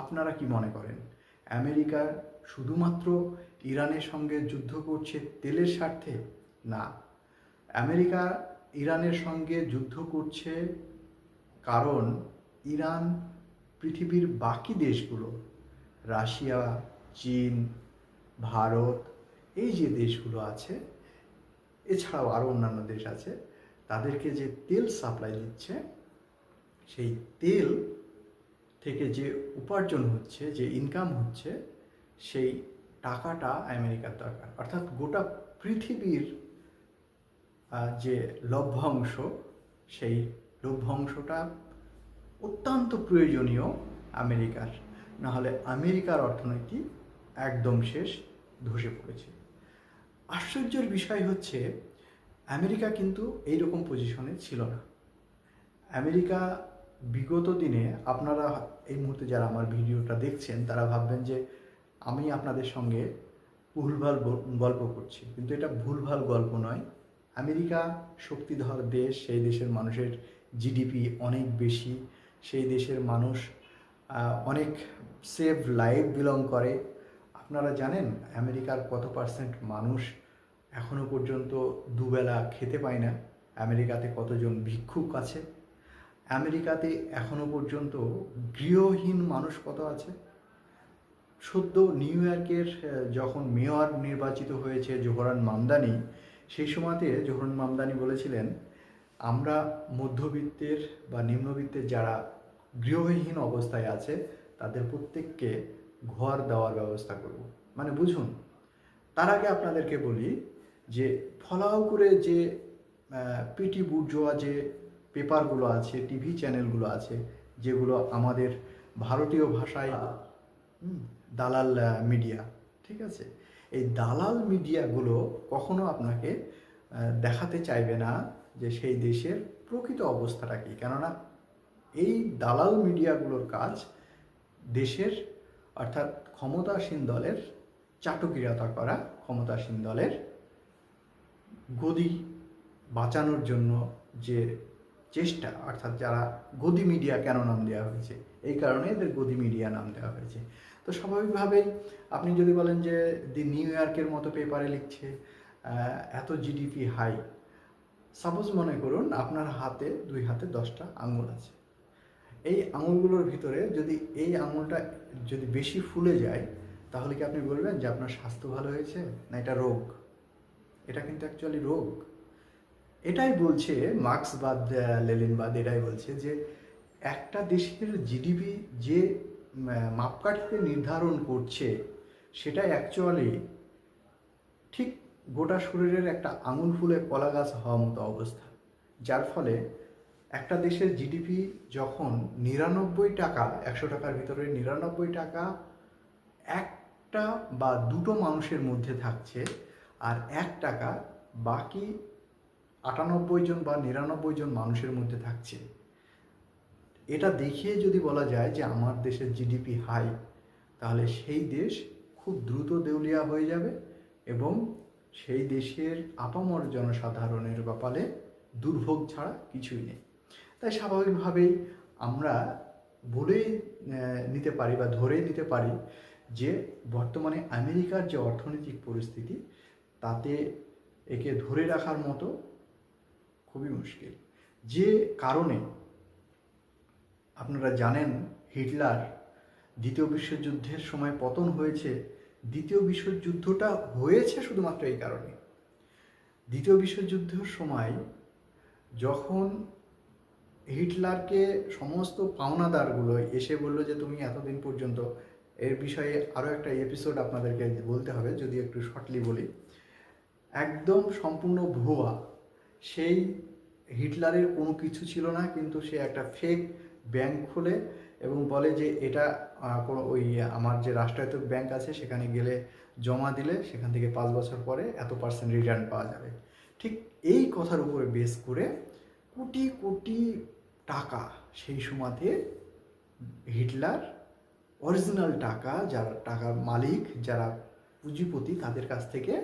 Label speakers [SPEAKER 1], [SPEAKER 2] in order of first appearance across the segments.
[SPEAKER 1] আপনারা কি মনে করেন? আমেরিকা শুধুমাত্র ইরানের সঙ্গে যুদ্ধ করছে তেলের স্বার্থে? না। আমেরিকা ইরানের সঙ্গে যুদ্ধ করছে কারণ ইরান পৃথিবীর বাকি দেশগুলো, রাশিয়া, চীন, ভারত, এই যে দেশগুলো আছে, এছাড়াও আরও অন্যান্য দেশ আছে, তাদেরকে যে তেল সাপ্লাই দিচ্ছে, সেই তেল থেকে যে উপার্জন হচ্ছে, যে ইনকাম হচ্ছে, সেই টাকাটা আমেরিকার দরকার। অর্থাৎ গোটা পৃথিবীর যে লভ্যাংশ, সেই লভ্যাংশটা অত্যন্ত প্রয়োজনীয় আমেরিকার। নাহলে আমেরিকার অর্থনীতি একদম শেষ, ধসে পড়েছে। আশ্চর্যের বিষয় হচ্ছে, আমেরিকা কিন্তু এই রকম পজিশনে ছিল না। আমেরিকা বিগত দিনে আপনারা এই মুহূর্তে যারা আমার ভিডিওটা দেখছেন, তারা ভাববেন যে আমি আপনাদের সঙ্গে ভুলভাল গল্প করছি। কিন্তু এটা ভুলভাল গল্প নয়। আমেরিকা শক্তিধর দেশ, সেই দেশের মানুষের জিডিপি অনেক বেশি। সেই দেশের মানুষ অনেক সেভ লাইফ বিলং করে। আপনারা জানেন, আমেরিকার কত পার্সেন্ট মানুষ এখনও পর্যন্ত দুবেলা খেতে পায় না। আমেরিকাতে কতজন ভিক্ষুক আছে? আমেরিকাতে এখনও পর্যন্ত গৃহহীন মানুষ কত আছে। সদ্য নিউ ইয়র্কের যখন মেয়র নির্বাচিত হয়েছে জোহরান মামদানি, সেই সময়তে জোহরান মামদানি বলেছিলেন, আমরা মধ্যবিত্তের বা নিম্নবিত্তের যারা গৃহহীন অবস্থায় আছে, তাদের প্রত্যেককে ঘর দেওয়ার ব্যবস্থা করব। মানে বুঝুন, তার আগে আপনাদেরকে বলি যে, ফলাও করে যে পিটি বুর্জোয়া যে পেপারগুলো আছে টিভি চ্যানেলগুলো আছে যেগুলো আমাদের ভারতীয় ভাষায় দালাল মিডিয়া ঠিক আছে? এই দালাল মিডিয়াগুলো কখনো আপনাকে দেখাতে চাইবে না যে সেই দেশের প্রকৃত অবস্থাটা কী। কেননা এই দালাল মিডিয়াগুলোর কাজ দেশের অর্থাৎ ক্ষমতাসীন দলের চাটুকিরতা করা ক্ষমতাসীন দলের গদি বাঁচানোর জন্য যে চেষ্টা, অর্থাৎ যারা গদি মিডিয়া কেন নাম দেওয়া হয়েছে? এই কারণে এদের গদি মিডিয়া নাম দেওয়া হয়েছে। তো স্বাভাবিকভাবেই আপনি যদি বলেন যে দি নিউ ইয়র্কের মতো পেপারে লিখছে এত জিডিপি হাই সাপোজ মনে করুন আপনার হাতে, দুই হাতে দশটা আঙুল আছে। এই আঙুলগুলোর ভিতরে যদি এই আঙুলটা যদি বেশি ফুলে যায়, তাহলে কি আপনি বলবেন যে আপনার স্বাস্থ্য ভালো হয়েছে? না, এটা রোগ। এটা কিন্তু অ্যাকচুয়ালি রোগ। এটাই বলছে মার্ক্সবাদ আহ, লেলিনবাদ এটাই বলছে যে একটা দেশের জিডিপি যে মাপকাঠিতে নির্ধারণ করছে সেটা অ্যাকচুয়ালি ঠিক গোটা শরীরের একটা আঙুল ফুলে কলা গাছ হওয়া মতো অবস্থা। যার ফলে একটা দেশের জিডিপি যখন নিরানব্বই টাকা একশো টাকার ভিতরে নিরানব্বই টাকা একটা বা দুটো মানুষের মধ্যে থাকছে আর এক টাকা বাকি আটানব্বই জন বা নিরানব্বই জন মানুষের মধ্যে থাকছে। এটা দেখিয়ে যদি বলা যায় যে আমার দেশের জিডিপি হাই তাহলে সেই দেশ খুব দ্রুত দেউলিয়া হয়ে যাবে এবং সেই দেশের আপামর জনসাধারণের ব্যাপারে দুর্ভোগ ছাড়া কিছুই নেই। তাই স্বাভাবিকভাবেই আমরা বলেই নিতে পারি বা ধরেই নিতে পারি যে বর্তমানে আমেরিকার যে অর্থনৈতিক পরিস্থিতি, তাতে একে ধরে রাখার মতো খুবই মুশকিল। যে কারণে আপনারা জানেন হিটলার দ্বিতীয় বিশ্বযুদ্ধের সময় পতন হয়েছে। দ্বিতীয় বিশ্বযুদ্ধটা হয়েছে শুধুমাত্র এই কারণে। দ্বিতীয় বিশ্বযুদ্ধের সময় যখন হিটলারকে সমস্ত পাওনাদারগুলো এসে বলল যে, তুমি এতদিন পর্যন্ত এর বিষয়ে আরও একটা এপিসোড আপনাদেরকে বলতে হবে, যদি একটু শর্টলি বলি। একদম সম্পূর্ণ ভুয়া সেই হিটলারের কোনো কিছু ছিল না, কিন্তু সে একটা ফেক ব্যাংক খুলে এবং বলে যে এটা কোনো ওই, আমার যে রাষ্ট্রায়ত্ত ব্যাংক আছে, সেখানে গেলে জমা দিলে সেখান থেকে পাঁচ বছর পরে এত পার্সেন্ট রিটার্ন পাওয়া যাবে। ঠিক এই কথার উপরে বেস করে কোটি কোটি টাকা সেই সময়তে হিটলার অরিজিনাল টাকা, যারা টাকার মালিক, যারা পুঁজিপতি, তাদের কাছ থেকে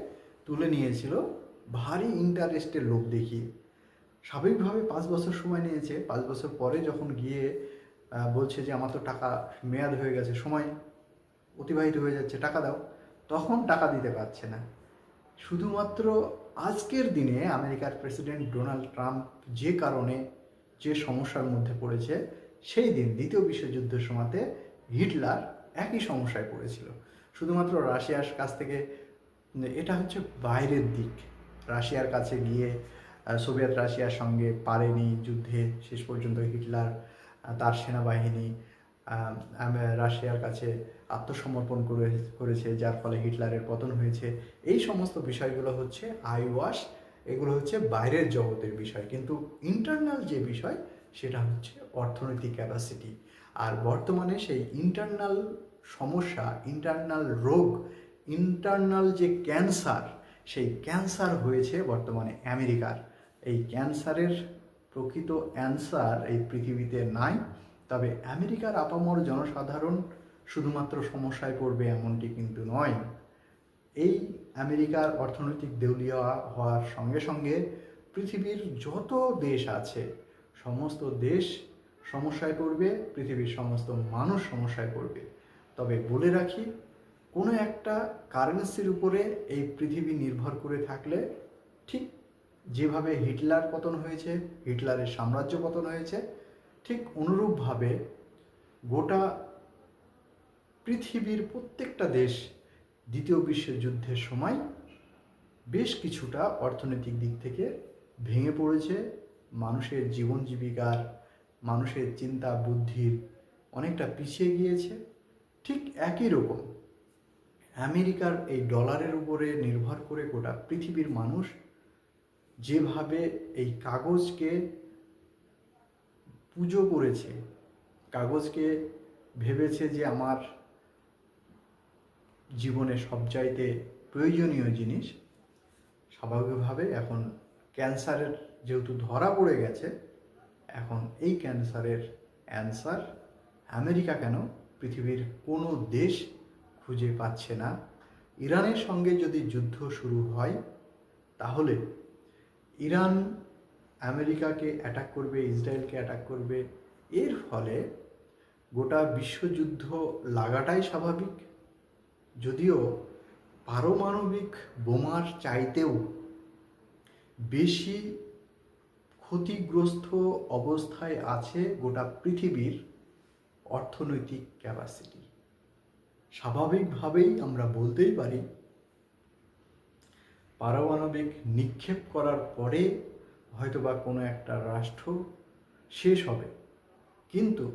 [SPEAKER 1] তুলে নিয়েছিল। ভারী ইন্টারেস্টের লোভ দেখিয়ে। স্বাভাবিকভাবে পাঁচ বছর সময় নিয়েছে। পাঁচ বছর পরে যখন গিয়ে বলছে যে আমার তো টাকা মেয়াদ হয়ে গেছে, সময় অতিবাহিত হয়ে যাচ্ছে, টাকা দাও, তখন টাকা দিতে পারছে না। শুধুমাত্র আজকের দিনে আমেরিকার প্রেসিডেন্ট ডোনাল্ড ট্রাম্প যে কারণে যে সমস্যার মধ্যে পড়েছে, সেই দিন দ্বিতীয় বিশ্বযুদ্ধের সময়তে হিটলার একই সমস্যায় পড়েছিল। শুধুমাত্র রাশিয়ার কাছ থেকে এটা হচ্ছে বাইরের দিক। রাশিয়ার কাছে গিয়ে সোভিয়েত রাশিয়ার সঙ্গে পারেনি যুদ্ধে, শেষ পর্যন্ত হিটলার তার সেনাবাহিনী রাশিয়ার কাছে আত্মসমর্পণ করে, করেছে, যার ফলে হিটলারের পতন হয়েছে। এই সমস্ত বিষয়গুলো হচ্ছে আই আইওয়াশ এগুলো হচ্ছে বাইরের জগতের বিষয়। কিন্তু ইন্টারনাল যে বিষয়, সেটা হচ্ছে অর্থনৈতিক ক্যাপাসিটি আর বর্তমানে সেই ইন্টারনাল সমস্যা ইন্টারনাল রোগ ইন্টারনাল যে ক্যান্সার সেই ক্যান্সার হয়েছে বর্তমানে আমেরিকার। এই ক্যান্সারের প্রকৃত অ্যান্সার এই পৃথিবীতে নাই। তবে আমেরিকার আপামর জনসাধারণ শুধুমাত্র সমস্যায় পড়বে এমনটি কিন্তু নয়। এই আমেরিকার অর্থনৈতিক দেউলিয়া হওয়ার সঙ্গে সঙ্গে পৃথিবীর যত দেশ আছে, সমস্ত দেশ সমস্যায় পড়বে, পৃথিবীর সমস্ত মানুষ সমস্যায় পড়বে। তবে বলে রাখি, কোনো একটা কারেন্সির উপরে এই পৃথিবী নির্ভর করে থাকলে ঠিক যেভাবে হিটলার পতন হয়েছে, হিটলারের সাম্রাজ্য পতন হয়েছে, ঠিক অনুরূপভাবে গোটা পৃথিবীর প্রত্যেকটা দেশ দ্বিতীয় বিশ্বযুদ্ধের সময় বেশ কিছুটা অর্থনৈতিক দিক থেকে ভেঙে পড়েছে। মানুষের জীবন জীবিকার, মানুষের চিন্তা বুদ্ধির অনেকটা পিছিয়ে গিয়েছে। ঠিক একই রকম আমেরিকার এই ডলারের উপরে নির্ভর করে গোটা পৃথিবীর মানুষ যেভাবে এই কাগজকে পুজো করেছে, কাগজকে ভেবেছে যে আমার জীবনে সবচাইতে প্রয়োজনীয় জিনিস, স্বাভাবিকভাবে এখন ক্যান্সারের যেহেতু ধরা পড়ে গেছে, এখন এই ক্যান্সারের অ্যান্সার আমেরিকা কেন? পৃথিবীর কোনো দেশ খুঁজে পাচ্ছে না। ইরানের সঙ্গে যদি যুদ্ধ শুরু হয়, তাহলে ইরান আমেরিকাকে অ্যাটাক করবে, ইসরায়েলকে অ্যাটাক করবে। এর ফলে গোটা বিশ্বযুদ্ধ লাগাটাই স্বাভাবিক। যদিও পারমাণবিক বোমার চাইতেও বেশি ক্ষতিগ্রস্ত অবস্থায় আছে গোটা পৃথিবীর অর্থনৈতিক ক্যাপাসিটি স্বাভাবিকভাবেই আমরা বলতেই পারি পারমাণবিক নিক্ষেপ করার পরে হয়তোবা কোনো একটা রাষ্ট্র শেষ হবে। কিন্তু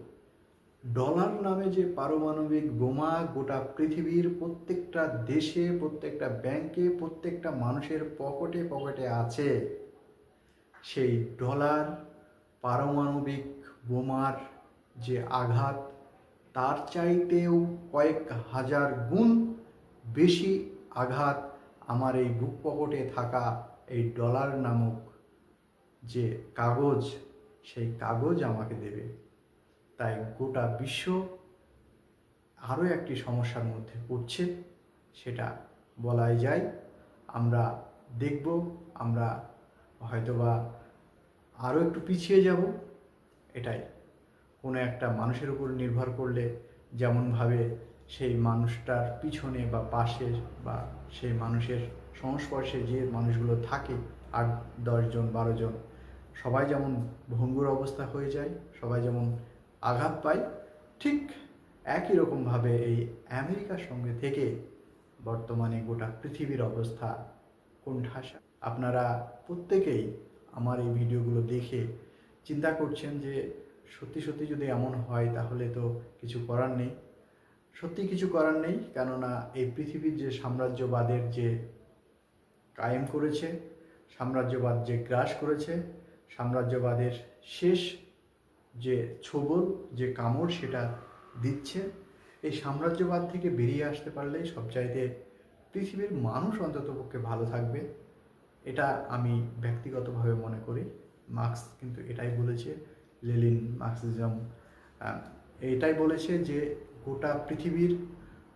[SPEAKER 1] ডলার নামে যে পারমাণবিক বোমা গোটা পৃথিবীর প্রত্যেকটা দেশে, প্রত্যেকটা ব্যাংকে, প্রত্যেকটা মানুষের পকেটে পকেটে আছে সেই ডলার পারমাণবিক বোমার যে আঘাত, তার চাইতেও কয়েক হাজার গুণ বেশি আঘাত আমার এই বুক পকেটে থাকা এই ডলার নামক যে কাগজ, সেই কাগজ আমাকে দেবে। তাই গোটা বিশ্ব আরও একটি সমস্যার মধ্যে পড়ছে, সেটা বলাই যায়। আমরা দেখব, আমরা হয়তোবা আরও একটু পিছিয়ে যাব, এটাই। কোনো একটা মানুষের উপর নির্ভর করলে যেমনভাবে সেই মানুষটার পিছনে বা পাশে বা সেই মানুষের সংস্পর্শে যে মানুষগুলো থাকে, আট দশজন বারো জন, সবাই যেমন ভঙ্গুর অবস্থা হয়ে যায়, সবাই যেমন আঘাত পায়, ঠিক একই রকমভাবে এই আমেরিকার সঙ্গে থেকে বর্তমানে গোটা পৃথিবীর অবস্থা কোণঠাসা। আপনারা প্রত্যেকেই আমার এই ভিডিওগুলো দেখে চিন্তা করছেন যে সত্যি সত্যি যদি এমন হয়, তাহলে তো কিছু করার নেই। সত্যি কিছু করার নেই, কেননা এই পৃথিবীর যে সাম্রাজ্যবাদের যে কায়েম করেছে, সাম্রাজ্যবাদ যে গ্রাস করেছে, সাম্রাজ্যবাদের শেষ যে ছোবল, যে কামড় সেটা দিচ্ছে, এই সাম্রাজ্যবাদ থেকে বেরিয়ে আসতে পারলেই সবচাইতে পৃথিবীর মানুষ অন্ততপক্ষে ভালো থাকবে, এটা আমি ব্যক্তিগতভাবে মনে করি। মার্কস কিন্তু এটাই বলেছে, লেলিন মার্ক্সিজম এটাই বলেছে যে গোটা পৃথিবীর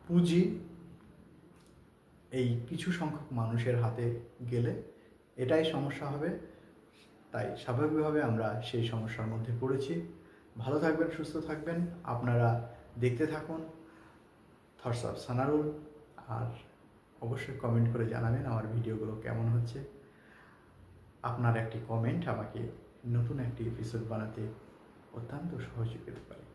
[SPEAKER 1] পুঁজি এই কিছু সংখ্যক মানুষের হাতে গেলে এটাই সমস্যা হবে। তাই স্বাভাবিকভাবে আমরা সেই সমস্যার মধ্যে পড়েছি। ভালো থাকবেন, সুস্থ থাকবেন। আপনারা দেখতে থাকুন। থটস অফ সানারুল আর অবশ্যই কমেন্ট করে জানাবেন আমার ভিডিওগুলো কেমন হচ্ছে। আপনার একটি কমেন্ট আমাকে নতুন একটি এপিসোড বানাতে অত্যন্ত সহযোগিতা করে